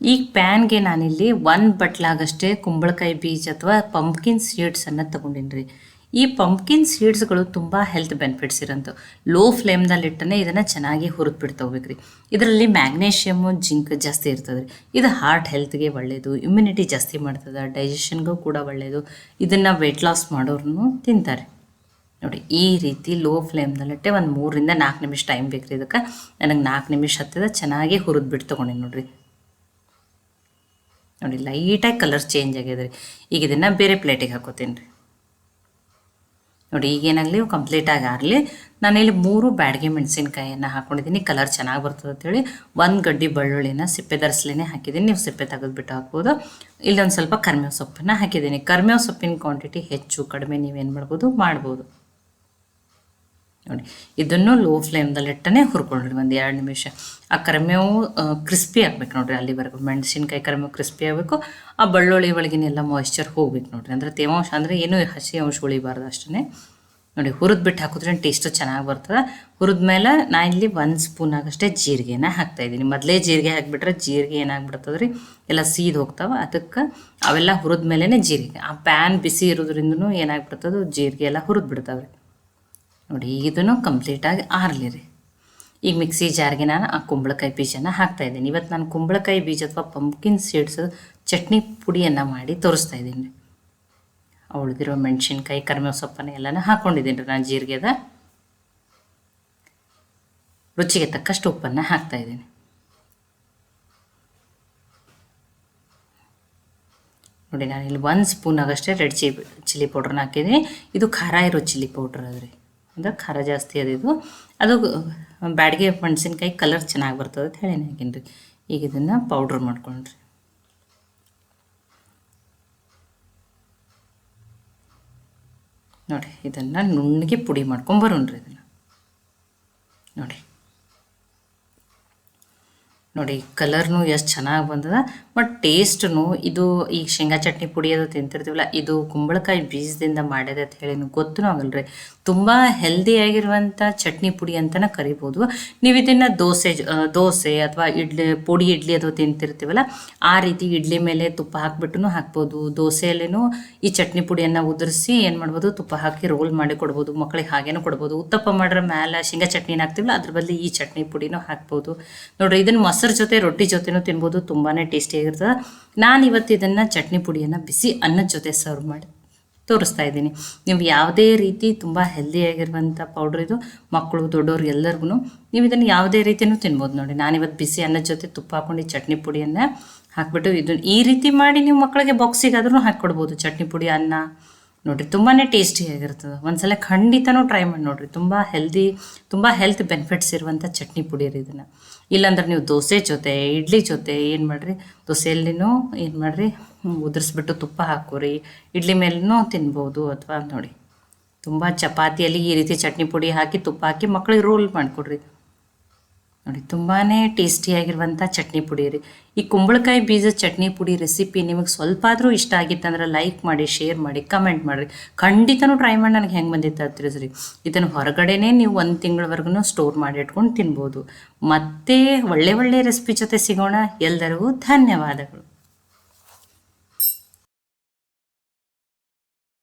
ಈಗ ಪ್ಯಾನ್ಗೆ ನಾನಿಲ್ಲಿ ಒಂದು ಬಟ್ಲಾಗಷ್ಟೇ ಕುಂಬಳಕಾಯಿ ಬೀಜ ಅಥವಾ ಪಂಪ್ಕಿನ್ ಸೀಡ್ಸನ್ನು ತೊಗೊಂಡಿನಿ ರೀ ಈ ಪಂಪ್ಕಿನ್ ಸೀಡ್ಸ್ಗಳು ತುಂಬ ಹೆಲ್ತ್ ಬೆನಿಫಿಟ್ಸ್ ಇರೋಂಥ ಲೋ ಫ್ಲೇಮ್ನಲ್ಲಿಟ್ಟನೆ ಇದನ್ನು ಚೆನ್ನಾಗಿ ಹುರಿದು ಬಿಡ್ತೋಗ್ಬೇಕು ರೀ ಇದರಲ್ಲಿ ಮ್ಯಾಗ್ನೇಷಿಯಮು ಜಿಂಕ್ ಜಾಸ್ತಿ ಇರ್ತದೆ ಇದು ಹಾರ್ಟ್ ಹೆಲ್ತ್ಗೆ ಒಳ್ಳೆಯದು ಇಮ್ಯುನಿಟಿ ಜಾಸ್ತಿ ಮಾಡ್ತದೆ, ಡೈಜೆಷನ್ಗೂ ಕೂಡ ಒಳ್ಳೆಯದು ಇದನ್ನು ವೆಯ್ಟ್ ಲಾಸ್ ಮಾಡೋರು ತಿಂತಾರೆ. ನೋಡಿ, ಈ ರೀತಿ ಲೋ ಫ್ಲೇಮ್ನಲ್ಲಿಟ್ಟೆ ಒಂದು ಮೂರರಿಂದ ನಾಲ್ಕು ನಿಮಿಷ ಟೈಮ್ ಬೇಕು ರೀ ಇದಕ್ಕೆ. ನನಗೆ ನಾಲ್ಕು ನಿಮಿಷ ಹತ್ತಿದ ಚೆನ್ನಾಗಿ ಹುರಿದ್ಬಿಟ್ಟು ತೊಗೊಂಡಿನಿ ನೋಡಿರಿ. ನೋಡಿ, ಲೈಟಾಗಿ ಕಲರ್ ಚೇಂಜ್ ಆಗಿದೆ ರೀ. ಈಗ ಇದನ್ನು ಬೇರೆ ಪ್ಲೇಟಿಗೆ ಹಾಕೋತೀನಿ ರೀ. ನೋಡಿ ಈಗೇನಾಗಲಿ ಕಂಪ್ಲೀಟಾಗಿ ಆಗಲಿ ನಾನಿಲ್ಲಿ ಮೂರು ಬ್ಯಾಡ್ಗೆ ಮೆಣಸಿನ್ಕಾಯಿಯನ್ನು ಹಾಕ್ಕೊಂಡಿದ್ದೀನಿ ಕಲರ್ ಚೆನ್ನಾಗಿ ಬರ್ತದೆ ಅಂತೇಳಿ ಒಂದು ಗಡ್ಡಿ ಬೆಳ್ಳುಳ್ಳಿನ ಸಿಪ್ಪೆ ಧರಿಸ್ಲೇ ಹಾಕಿದ್ದೀನಿ ನೀವು ಸಿಪ್ಪೆ ತೆಗೆದುಬಿಟ್ಟು ಹಾಕ್ಬೋದು. ಇಲ್ಲೊಂದು ಸ್ವಲ್ಪ ಕರ್ಮೇವು ಸೊಪ್ಪನ್ನು ಹಾಕಿದ್ದೀನಿ ಕರ್ಮೇವು ಸೊಪ್ಪಿನ ಕ್ವಾಂಟಿಟಿ ಹೆಚ್ಚು, ಕಡಿಮೆ ನೀವೇನು ಮಾಡ್ಬೋದು ಮಾಡ್ಬೋದು. ನೋಡಿ, ಇದನ್ನು ಲೋ ಫ್ಲೇಮ್ದಲ್ಲಿಟ್ಟನೆ ಹುರ್ಕೊಂಡ್ರಿ ಒಂದು ಎರಡು ನಿಮಿಷ. ಆ ಕರಿಮೇವು ಕ್ರಿಸ್ಪಿ ಆಗ್ಬೇಕು ನೋಡ್ರಿ ಅಲ್ಲಿವರೆಗೂ. ಮೆಣಸಿನ್ಕಾಯಿ ಕರಿಮೇವು ಕ್ರಿಸ್ಪಿ ಆಗಬೇಕು. ಆ ಬೆಳ್ಳುಳ್ಳಿ ಒಳಗಿನೆಲ್ಲ ಮಾಯ್ಶ್ಚರ್ ಹೋಗ್ಬೇಕು ನೋಡ್ರಿ. ಅಂದರೆ ತೇವಾಂಶ, ಅಂದರೆ ಏನು ಹಸಿ ಅಂಶ ಉಳಿಬಾರ್ದು ಅಷ್ಟೇ ನೋಡಿ, ಹುರಿದು ಬಿಟ್ಟು ಹಾಕಿದ್ರೆ ಟೇಸ್ಟು ಚೆನ್ನಾಗಿ ಬರ್ತದೆ. ಹುರಿದ ಮೇಲೆ ನಾ ಇಲ್ಲಿ ಒಂದು ಸ್ಪೂನ್ ಆಗಷ್ಟೇ ಜೀರಿಗೆನ ಹಾಕ್ತಾಯಿದ್ದೀನಿ ಮೊದಲೇ ಜೀರಿಗೆ ಹಾಕಿಬಿಟ್ರೆ ಜೀರಿಗೆ ಏನಾಗ್ಬಿಡ್ತದೆ ರೀ ಎಲ್ಲ ಸೀದ್ ಹೋಗ್ತಾವೆ. ಅದಕ್ಕೆ ಅವೆಲ್ಲ ಹುರಿದ ಮೇಲೇ ಜೀರಿಗೆ. ಆ ಪ್ಯಾನ್ ಬಿಸಿ ಇರೋದ್ರಿಂದನೂ ಏನಾಗ್ಬಿಡ್ತದೆ? ಜೀರಿಗೆ ಎಲ್ಲ ಹುರಿದು ಬಿಡ್ತಾವೆ ರೀ ನೋಡಿ ಇದನ್ನು ಕಂಪ್ಲೀಟಾಗಿ ಆರಲಿ ರೀ ಈಗ ಮಿಕ್ಸಿ ಜಾರ್ಗೆ ನಾನು ಆ ಕುಂಬಳಕಾಯಿ ಬೀಜನ ಹಾಕ್ತಾಯಿದ್ದೀನಿ ಇವತ್ತು ನಾನು ಕುಂಬಳಕಾಯಿ ಬೀಜ ಅಥವಾ ಪಂಪ್ಕಿನ್ ಸೀಡ್ಸ್ ಚಟ್ನಿ ಪುಡಿಯನ್ನು ಮಾಡಿ ತೋರಿಸ್ತಾ ಇದ್ದೀನಿ. ರೀ ಉಳಿದಿರೋ ಮೆಣಸಿನ್ಕಾಯಿ ಕರ್ಮೆ ಸೊಪ್ಪನ್ನು ಎಲ್ಲನೂ ಹಾಕ್ಕೊಂಡಿದ್ದೀನಿ ರೀ ನಾನು ಜೀರಿಗೆದ. ರುಚಿಗೆ ತಕ್ಕಷ್ಟು ಉಪ್ಪನ್ನು ಹಾಕ್ತಾಯಿದ್ದೀನಿ ನೋಡಿ ನಾನು ಇಲ್ಲಿ ಒಂದು ಸ್ಪೂನ್ ಆಗಷ್ಟೇ ರೆಡ್ ಚಿ ಚಿಲ್ಲಿ ಪೌಡ್ರನ್ನ ಹಾಕಿದ್ದೀನಿ. ಇದು ಖಾರ ಇರೋ ಚಿಲ್ಲಿ ಪೌಡ್ರ್ ಅದ್ರಿ. ಅಂದ್ರೆ ಖಾರ ಜಾಸ್ತಿ ಅದು ಇದು. ಅದು ಬ್ಯಾಡಿಗೆ ಮೆಣಸಿನ್ಕಾಯಿ ಕಲರ್ ಚೆನ್ನಾಗಿ ಬರ್ತದೆ ಅಂತ ಹೇಳಿ ಹಾಕೀನಿ ರೀ ಈಗ ಇದನ್ನು ಪೌಡ್ರ್ ಮಾಡ್ಕೊಂಡ್ರಿ. ನೋಡಿ ಇದನ್ನು ನುಣ್ಣಗೆ ಪುಡಿ ಮಾಡ್ಕೊಂಬರೋಣ್ರಿ ಇದನ್ನು. ನೋಡಿ ನೋಡಿ ಕಲರ್ನು ಎಷ್ಟು ಚೆನ್ನಾಗಿ ಬಂದದ ಬಟ್ ಟೇಸ್ಟ್ನು ಇದು ಈ ಶೇಂಗಾ ಚಟ್ನಿ ಪುಡಿ ಅದು ತಿಂತಿರ್ತೀವಲ್ಲ, ಇದು ಕುಂಬಳಕಾಯಿ ಬೀಜದಿಂದ ಮಾಡಿದೆ ಅಂತ ಹೇಳಿ ಗೊತ್ತೂ ಆಗಲ್ರಿ. ತುಂಬ ಹೆಲ್ದಿಯಾಗಿರುವಂಥ ಚಟ್ನಿ ಪುಡಿ ಅಂತಲೇ ಕರಿಬೋದು. ನೀವು ಇದನ್ನು ದೋಸೆ ದೋಸೆ ಅಥವಾ ಇಡ್ಲಿ, ಪುಡಿ ಇಡ್ಲಿ ಅದು ತಿಂತಿರ್ತೀವಲ್ಲ, ಆ ರೀತಿ ಇಡ್ಲಿ ಮೇಲೆ ತುಪ್ಪ ಹಾಕ್ಬಿಟ್ಟು ಹಾಕ್ಬೋದು. ದೋಸೆಯಲ್ಲೇನು ಈ ಚಟ್ನಿ ಪುಡಿಯನ್ನು ಉದುರಿಸಿ ಏನು ಮಾಡ್ಬೋದು, ತುಪ್ಪ ಹಾಕಿ ರೋಲ್ ಮಾಡಿ ಕೊಡ್ಬೋದು ಮಕ್ಕಳಿಗೆ ಹಾಗೇನೂ ಕೊಡ್ಬೋದು. ಉತ್ತಪ್ಪ ಮಾಡ್ರೆ ಮೇಲೆ ಶೇಂಗಾ ಚಟ್ನಿನ ಹಾಕ್ತೀವಲ್ಲ, ಅದ್ರ ಬದಲು ಈ ಚಟ್ನಿ ಪುಡಿನೂ ಹಾಕ್ಬೋದು. ನೋಡ್ರಿ ಇದನ್ನು ಮೊಸರು ಜೊತೆ, ರೊಟ್ಟಿ ಜೊತೆನೂ ತಿನ್ಬೋದು ತುಂಬಾ ಟೇಸ್ಟಿಯಾಗಿರ್ತದೆ. ನಾನು ಇವತ್ತು ಇದನ್ನು ಚಟ್ನಿ ಪುಡಿಯನ್ನು ಬಿಸಿ ಅನ್ನದ ಜೊತೆ ಸರ್ವ್ ಮಾಡಿ ತೋರಿಸ್ತಾ ಇದ್ದೀನಿ. ನೀವು ಯಾವುದೇ ರೀತಿ ತುಂಬ ಹೆಲ್ದಿಯಾಗಿರುವಂಥ ಪೌಡ್ರ್ ಇದು, ಮಕ್ಕಳು ದೊಡ್ಡವ್ರು ಎಲ್ಲರಿಗೂ ನೀವು ಇದನ್ನು ಯಾವುದೇ ರೀತಿಯೂ ತಿನ್ಬೋದು ನೋಡಿ. ನಾನಿವತ್ತು ಬಿಸಿ ಅನ್ನದ ಜೊತೆ ತುಪ್ಪ ಹಾಕೊಂಡು ಚಟ್ನಿ ಪುಡಿಯನ್ನು ಹಾಕ್ಬಿಟ್ಟು ಇದನ್ನು ಈ ರೀತಿ ಮಾಡಿ ನೀವು ಮಕ್ಕಳಿಗೆ ಬಾಕ್ಸಿಗಾದ್ರೂ ಹಾಕ್ಕೊಡ್ಬೋದು. ಚಟ್ನಿ ಪುಡಿ, ಅನ್ನ ನೋಡಿರಿ ತುಂಬಾ ಟೇಸ್ಟಿಯಾಗಿರ್ತದೆ ಒಂದ್ಸಲ ಖಂಡಿತನೂ ಟ್ರೈ ಮಾಡಿ ನೋಡಿರಿ. ತುಂಬ ಹೆಲ್ದಿ ತುಂಬ ಹೆಲ್ತ್ ಬೆನಿಫಿಟ್ಸ್ ಇರುವಂಥ ಚಟ್ನಿ ಪುಡಿ ರೀ ಇದನ್ನು. ಇಲ್ಲಾಂದ್ರೆ ನೀವು ದೋಸೆ ಜೊತೆ, ಇಡ್ಲಿ ಜೊತೆ ಏನು ಮಾಡಿರಿ? ದೋಸೆಯಲ್ಲಿನೂ ಏನು ಮಾಡಿರಿ? ಉದುರಿಸ್ಬಿಟ್ಟು ತುಪ್ಪ ಹಾಕೋರಿ. ಇಡ್ಲಿ ಮೇಲೂ ತಿನ್ಬೋದು ಅಥವಾ ನೋಡಿ. ತುಂಬ ಚಪಾತಿಯಲ್ಲಿ ಈ ರೀತಿ ಚಟ್ನಿ ಪುಡಿ ಹಾಕಿ ತುಪ್ಪ ಹಾಕಿ ಮಕ್ಕಳಿಗೆ ರೋಲ್ ಮಾಡಿಕೊಡ್ರಿ. ನೋಡಿ ತುಂಬಾ ಟೇಸ್ಟಿಯಾಗಿರುವಂಥ ಚಟ್ನಿ ಪುಡಿ ರೀ. ಈ ಕುಂಬಳಕಾಯಿ ಬೀಜದ ಚಟ್ನಿ ಪುಡಿ ರೆಸಿಪಿ ನಿಮಗೆ ಸ್ವಲ್ಪ ಆದರೂ ಇಷ್ಟ ಆಗಿತ್ತಂದ್ರೆ ಲೈಕ್ ಮಾಡಿ ಶೇರ್ ಮಾಡಿ ಕಮೆಂಟ್ ಮಾಡಿರಿ. ಖಂಡಿತನೂ ಟ್ರೈ ಮಾಡಿ, ನನಗೆ ಹೆಂಗೆ ಬಂದಿತ್ತು ಅಂತ ತಿಳಿಸ್ರಿ. ಇದನ್ನು ಹೊರಗಡೆನೇ ನೀವು ಒಂದು ತಿಂಗಳವರೆಗೂ ಸ್ಟೋರ್ ಮಾಡಿ ಇಟ್ಕೊಂಡು ತಿನ್ಬೋದು. ಮತ್ತೆ ಒಳ್ಳೆ ಒಳ್ಳೆ ರೆಸಿಪಿ ಜೊತೆ ಸಿಗೋಣ. ಎಲ್ಲರಿಗೂ ಧನ್ಯವಾದಗಳು.